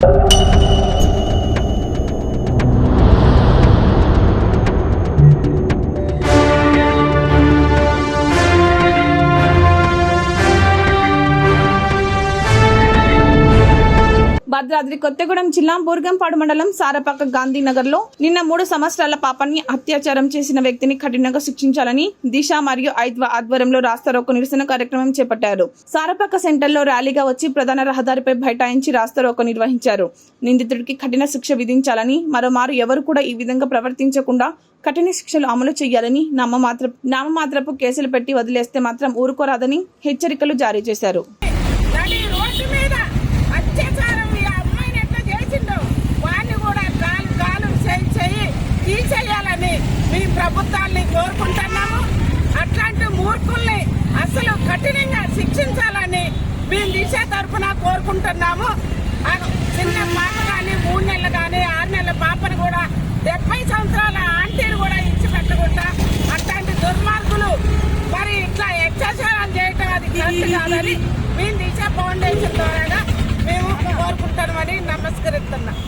you. Bhadradri Kothagudem జిల్లా బూర్గంపాడు మండలం సారపాక గాంధీనగర్లో నిన్న మూడు సంవత్సరాల పాపాన్ని అత్యాచారం చేసిన వ్యక్తిని కఠినంగా శిక్షించాలని దిశ మరియు ఐద్వ ఆధ్వర్యంలో రాస్తారోకో నిరసన కార్యక్రమం చేపట్టారు. సారపాక సెంటర్లో ర్యాలీగా వచ్చి ప్రధాన రహదారిపై బైఠాయించి రాస్తారోకో నిర్వహించారు. నిందితుడికి కఠిన శిక్ష విధించాలని మరోమారు ఎవరు కూడా ఈ విధంగా ప్రవర్తించకుండా కఠిన శిక్షలు అమలు చేయాలని నామమాత్ర నామమాత్రపు కేసులు పెట్టి వదిలేస్తే మాత్రం ఊరుకోరాదని హెచ్చరికలు జారీ చేశారు. తీసేయాలని మీ ప్రభుత్వాన్ని కోరుకుంటున్నాము. అట్లాంటి మూర్ఖుల్ని అసలు కఠినంగా శిక్షించాలని మేము దిశ తరఫున కోరుకుంటున్నాము. చిన్న పాప కానీ మూడు నెలలు కానీ ఆరు నెలల పాపను కూడా డెబ్బై సంవత్సరాల ఆంటీని కూడా ఇచ్చి పెట్టకుండా అట్లాంటి దుర్మార్గులు మరి ఇట్లా అత్యాచారం చేయటం అది కరెక్ట్ కాదని మేము దిశ ఫౌండేషన్ ద్వారా మేము కోరుకుంటామని నమస్కరిస్తున్నాం.